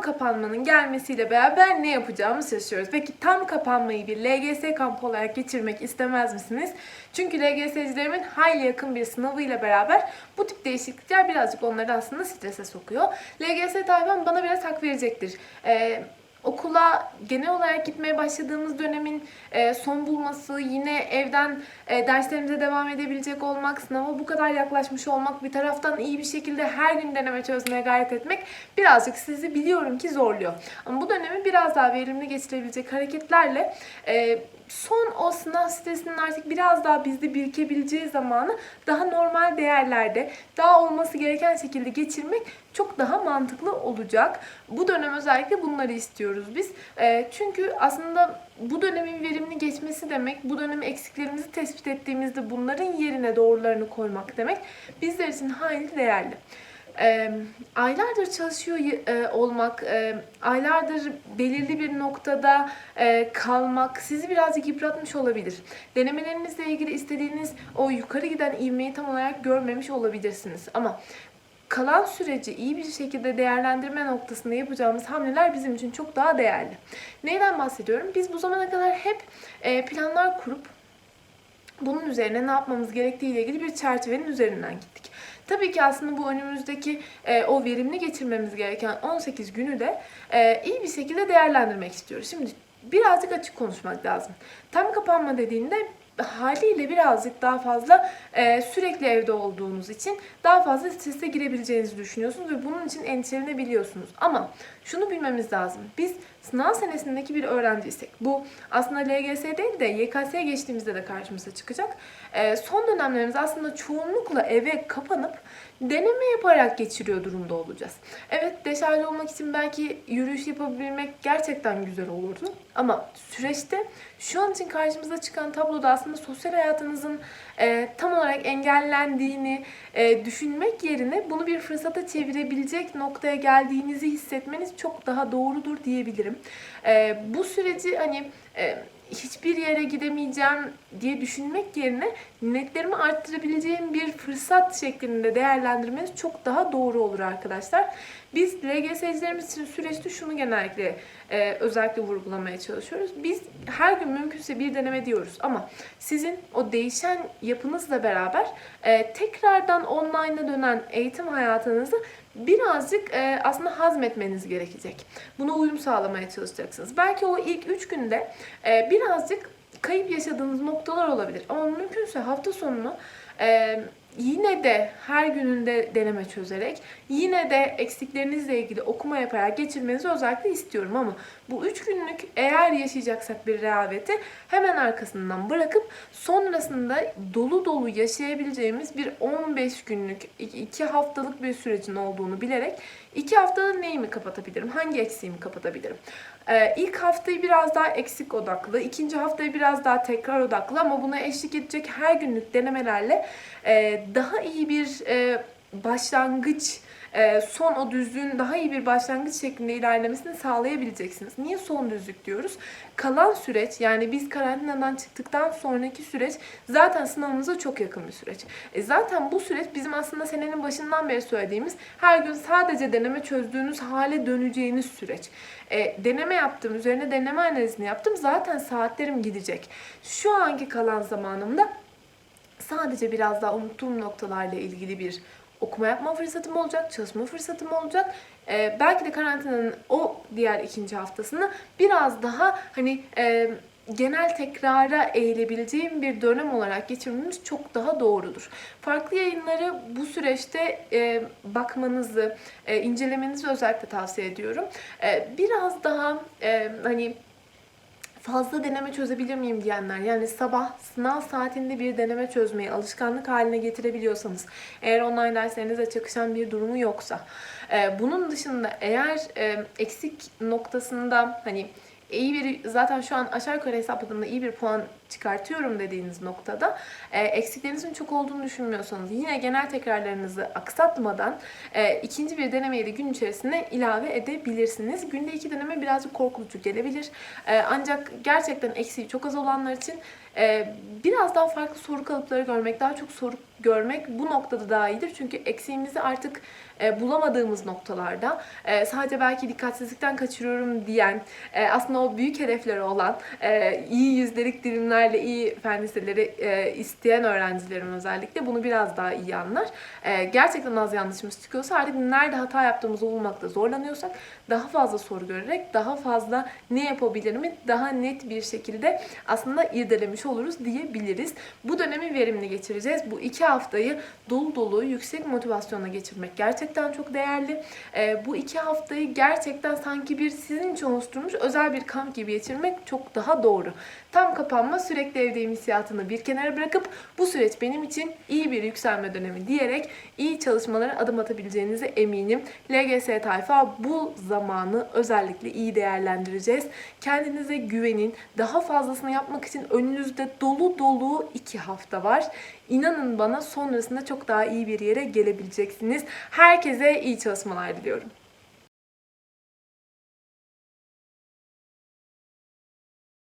kapanmanın gelmesiyle beraber ne yapacağımızı şaşırıyoruz. Peki tam kapanmayı bir LGS kampı olarak geçirmek istemez misiniz? Çünkü LGS'cilerimin hayli yakın bir sınavıyla beraber bu tip değişiklikler birazcık onları aslında strese sokuyor. LGS tayfam bana biraz hak verecektir. Ee, okula genel olarak gitmeye başladığımız dönemin e, son bulması, yine evden e, derslerimize devam edebilecek olmak, sınava bu kadar yaklaşmış olmak, bir taraftan iyi bir şekilde her gün deneme çözmeye gayret etmek birazcık sizi biliyorum ki zorluyor. Ama bu dönemi biraz daha verimli geçirebilecek hareketlerle e, son o sınav stresinin artık biraz daha bizde birikebileceği zamanı daha normal değerlerde, daha olması gereken şekilde geçirmek çok daha mantıklı olacak. Bu dönem özellikle bunları istiyoruz biz. E, çünkü aslında bu dönemin verimli geçmesi demek, bu dönem eksiklerimizi tespit ettiğimizde bunların yerine doğrularını koymak demek bizler için hayli değerli. E, aylardır çalışıyor e, olmak, e, aylardır belirli bir noktada e, kalmak sizi birazcık yıpratmış olabilir. Denemelerinizle ilgili istediğiniz o yukarı giden ivmeyi tam olarak görmemiş olabilirsiniz. Ama kalan süreci iyi bir şekilde değerlendirme noktasında yapacağımız hamleler bizim için çok daha değerli. Neyden bahsediyorum? Biz bu zamana kadar hep e, planlar kurup bunun üzerine ne yapmamız gerektiği ile ilgili bir çerçevenin üzerinden gittik. Tabii ki aslında bu önümüzdeki e, o verimli geçirmemiz gereken 18 günü de e, iyi bir şekilde değerlendirmek istiyoruz. Şimdi birazcık açık konuşmak lazım. Tam kapanma dediğinde haliyle birazcık daha fazla e, sürekli evde olduğunuz için daha fazla strese girebileceğinizi düşünüyorsunuz ve bunun için endişelenebiliyorsunuz. Ama şunu bilmemiz lazım. Biz sınav senesindeki bir öğrenciysek, bu aslında LGS değil de YKS'ye geçtiğimizde de karşımıza çıkacak. E, son dönemlerimiz aslında çoğunlukla eve kapanıp deneme yaparak geçiriyor durumda olacağız. Evet deşarj olmak için belki yürüyüş yapabilmek gerçekten güzel olurdu. Ama süreçte şu an için karşımıza çıkan tabloda aslında sosyal hayatınızın e, tam olarak engellendiğini e, düşünmek yerine bunu bir fırsata çevirebilecek noktaya geldiğinizi hissetmeniz çok daha doğrudur diyebilirim. E, bu süreci hani e, hiçbir yere gidemeyeceğim diye düşünmek yerine netlerimi arttırabileceğim bir fırsat şeklinde değerlendirmeniz çok daha doğru olur arkadaşlar. Biz LGS'cilerimiz için süreçte şunu genellikle e, özellikle vurgulamaya çalışıyoruz. Biz her gün mümkünse bir deneme diyoruz ama sizin o değişen yapınızla beraber e, tekrardan online'a dönen eğitim hayatınızı birazcık e, aslında hazmetmeniz gerekecek. Buna uyum sağlamaya çalışacaksınız. Belki o ilk 3 günde e, birazcık kayıp yaşadığınız noktalar olabilir. Ama mümkünse hafta sonunu e, yine de her gününde deneme çözerek, yine de eksiklerinizle ilgili okuma yaparak geçirmenizi özellikle istiyorum ama bu 3 günlük eğer yaşayacaksak bir rehaveti hemen arkasından bırakıp sonrasında dolu dolu yaşayabileceğimiz bir 15 günlük, 2 haftalık bir sürecin olduğunu bilerek 2 haftada neyimi kapatabilirim, hangi eksiğimi kapatabilirim? Ee, ilk haftayı biraz daha eksik odaklı, ikinci haftayı biraz daha tekrar odaklı ama buna eşlik edecek her günlük denemelerle e, daha iyi bir e, başlangıç, e, son o düzlüğün daha iyi bir başlangıç şeklinde ilerlemesini sağlayabileceksiniz. Niye son düzlük diyoruz? Kalan süreç yani biz karantinadan çıktıktan sonraki süreç zaten sınavımıza çok yakın bir süreç. E zaten bu süreç bizim aslında senenin başından beri söylediğimiz her gün sadece deneme çözdüğünüz hale döneceğiniz süreç. E, deneme yaptım, üzerine deneme analizini yaptım. Zaten saatlerim gidecek. Şu anki kalan zamanımda sadece biraz daha unuttuğum noktalarla ilgili bir okuma yapma fırsatım olacak, çalışma fırsatım olacak. Ee, belki de karantinanın o diğer ikinci haftasını biraz daha hani e, genel tekrara eğilebileceğim bir dönem olarak geçirmemiz çok daha doğrudur. Farklı yayınları bu süreçte e, bakmanızı, e, incelemenizi özellikle tavsiye ediyorum. E, biraz daha e, hani fazla deneme çözebilir miyim diyenler yani sabah sınav saatinde bir deneme çözmeyi alışkanlık haline getirebiliyorsanız eğer online derslerinizle çakışan bir durumu yoksa e, bunun dışında eğer e, eksik noktasında hani iyi bir zaten şu an aşağı yukarı hesapladığımda iyi bir puan çıkartıyorum dediğiniz noktada e, eksiklerinizin çok olduğunu düşünmüyorsanız yine genel tekrarlarınızı aksatmadan e, ikinci bir denemeyi de gün içerisinde ilave edebilirsiniz. Günde iki deneme birazcık korkutucu gelebilir. E, ancak gerçekten eksiği çok az olanlar için Ee, biraz daha farklı soru kalıpları görmek, daha çok soru görmek bu noktada daha iyidir. Çünkü eksiğimizi artık e, bulamadığımız noktalarda e, sadece belki dikkatsizlikten kaçırıyorum diyen, e, aslında o büyük hedefleri olan, e, iyi yüzdelik dilimlerle iyi fen liseleri e, isteyen öğrencilerim özellikle bunu biraz daha iyi anlar. E, gerçekten az yanlışımız çıkıyorsa artık nerede hata yaptığımızı bulmakta zorlanıyorsak daha fazla soru görerek daha fazla ne yapabilirimi daha net bir şekilde aslında irdelemiş oluruz diyebiliriz. Bu dönemi verimli geçireceğiz. Bu iki haftayı dolu dolu yüksek motivasyonla geçirmek gerçekten çok değerli. Ee, bu iki haftayı gerçekten sanki bir sizin için oluşturmuş özel bir kamp gibi geçirmek çok daha doğru. Tam kapanma sürekli evdeyim hissiyatını bir kenara bırakıp bu süreç benim için iyi bir yükselme dönemi diyerek iyi çalışmalara adım atabileceğinize eminim. LGS tayfa bu zamanı özellikle iyi değerlendireceğiz. Kendinize güvenin. Daha fazlasını yapmak için önünüzde dolu dolu iki hafta var. İnanın bana sonrasında çok daha iyi bir yere gelebileceksiniz. Herkese iyi çalışmalar diliyorum.